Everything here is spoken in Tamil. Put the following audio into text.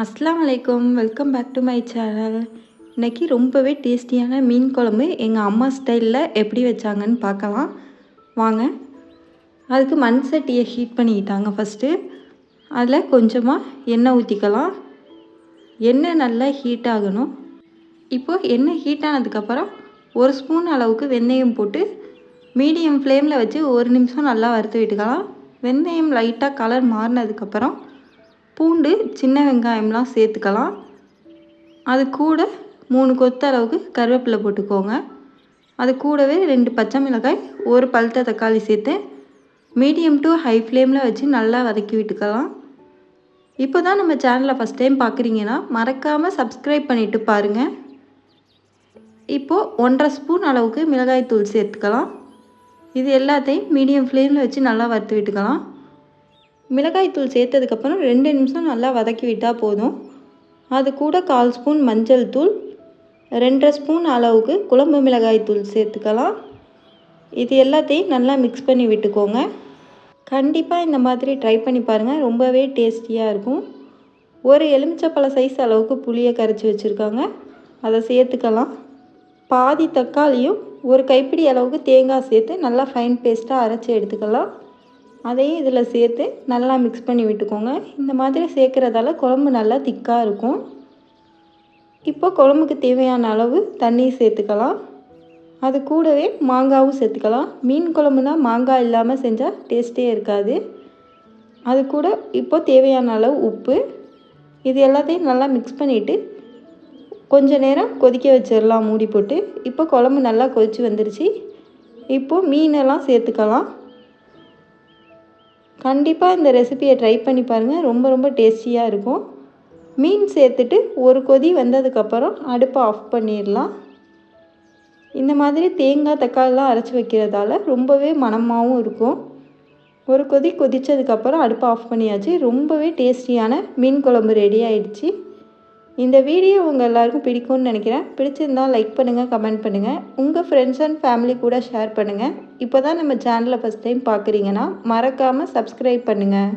அஸ்லாம் வலைக்கம் welcome back to my channel இன்றைக்கி ரொம்பவே டேஸ்டியான மீன் குழம்பு எங்கள் அம்மா ஸ்டைலில் எப்படி வச்சாங்கன்னு பார்க்கலாம். வாங்க. அதுக்கு மண் சட்டியை ஹீட் பண்ணிக்கிட்டாங்க ஃபஸ்ட்டு அதில் கொஞ்சமாக எண்ணெய் ஊற்றிக்கலாம் எண்ணெய் நல்லா ஹீட் ஆகணும். இப்போது எண்ணெய் ஹீட் ஆனதுக்கப்புறம் ஒரு ஸ்பூன் அளவுக்கு வெந்தயம் போட்டு மீடியம் ஃப்ளேமில் வச்சு ஒரு நிமிஷம் நல்லா வறுத்து விட்டுக்கலாம். வெந்தயம் லைட்டாக கலர் மாறினதுக்கப்புறம் பூண்டு சின்ன வெங்காயம்லாம் சேர்த்துக்கலாம். அது கூட மூணு கொத்த அளவுக்கு கருவேப்பிலை போட்டுக்கோங்க. அது கூடவே ரெண்டு பச்சை மிளகாய் ஒரு பழுத்த தக்காளி சேர்த்து மீடியம் டு ஹை ஃப்ளேமில் வச்சு நல்லா வதக்கி விட்டுக்கலாம். இப்போ தான் நம்ம சேனலை ஃபஸ்ட் டைம் பார்க்குறீங்கன்னா மறக்காமல் சப்ஸ்கிரைப் பண்ணிவிட்டு பாருங்கள் இப்போது ஒன்றரை ஸ்பூன் அளவுக்கு மிளகாய் தூள் சேர்த்துக்கலாம். இது எல்லாத்தையும் மீடியம் ஃப்ளேமில் வச்சு நல்லா வறுத்து விட்டுக்கலாம். மிளகாய்த்தூள் சேர்த்ததுக்கப்புறம் ரெண்டு நிமிஷம் நல்லா வதக்கி விட்டால் போதும். அது கூட கால் ஸ்பூன் மஞ்சள் தூள் ரெண்டரை ஸ்பூன் அளவுக்கு குழம்பு மிளகாய் தூள் சேர்த்துக்கலாம். இது எல்லாத்தையும் நல்லா மிக்ஸ் பண்ணி விட்டுக்கோங்க. கண்டிப்பாக இந்த மாதிரி ட்ரை பண்ணி பாருங்கள் ரொம்பவே டேஸ்டியாக இருக்கும். ஒரு எலுமிச்சப்பழ சைஸ் அளவுக்கு புளியை கரைச்சி வச்சுருக்காங்க அதை சேர்த்துக்கலாம். பாதி தக்காளியும் ஒரு கைப்பிடி அளவுக்கு தேங்காய் சேர்த்து நல்லா ஃபைன் பேஸ்ட்டாக அரைச்சி எடுத்துக்கலாம். அதையும் இதில் சேர்த்து நல்லா மிக்ஸ் பண்ணி விட்டுக்கோங்க. இந்த மாதிரி சேர்க்குறதால குழம்பு நல்லா திக்காக இருக்கும். இப்போ குழம்புக்கு தேவையான அளவு தண்ணி சேர்த்துக்கலாம். அது கூடவே மாங்காவும் சேர்த்துக்கலாம். மீன் குழம்புனா மாங்காய் இல்லாமல் செஞ்சால் டேஸ்ட்டே இருக்காது. அது கூட இப்போ தேவையான அளவு உப்பு. இது எல்லாத்தையும் நல்லா மிக்ஸ் பண்ணிவிட்டு கொஞ்சம் நேரம் கொதிக்க வச்சிடலாம் மூடி போட்டு. இப்போ குழம்பு நல்லா கொதித்து வந்துருச்சு. இப்போது மீனெல்லாம் சேர்த்துக்கலாம். கண்டிப்பாக இந்த ரெசிபியை ட்ரை பண்ணி பாருங்கள் ரொம்ப ரொம்ப டேஸ்டியாக இருக்கும். மீன் சேர்த்துட்டு ஒரு கொதி வந்ததுக்கப்புறம் அடுப்பை ஆஃப் பண்ணிடலாம். இந்த மாதிரி தேங்காய் தக்காளிலாம் அரைச்சி வைக்கிறதால ரொம்பவே மணமாகவும் இருக்கும். ஒரு கொதி கொதித்ததுக்கப்புறம் அடுப்பை ஆஃப் பண்ணியாச்சு. ரொம்பவே டேஸ்டியான மீன் குழம்பு ரெடி ஆயிடுச்சு. இந்த வீடியோ உங்கள் எல்லாருக்கும் பிடிக்கும்னு நினைக்கிறேன். பிடிச்சிருந்தால் லைக் பண்ணுங்கள் கமெண்ட் பண்ணுங்கள் உங்கள் ஃப்ரெண்ட்ஸ் அண்ட் ஃபேமிலி கூட ஷேர் பண்ணுங்கள் இப்போ தான் நம்ம சேனலை ஃபஸ்ட் டைம் பார்க்குறீங்கன்னா மறக்காமல் சப்ஸ்கிரைப் பண்ணுங்கள்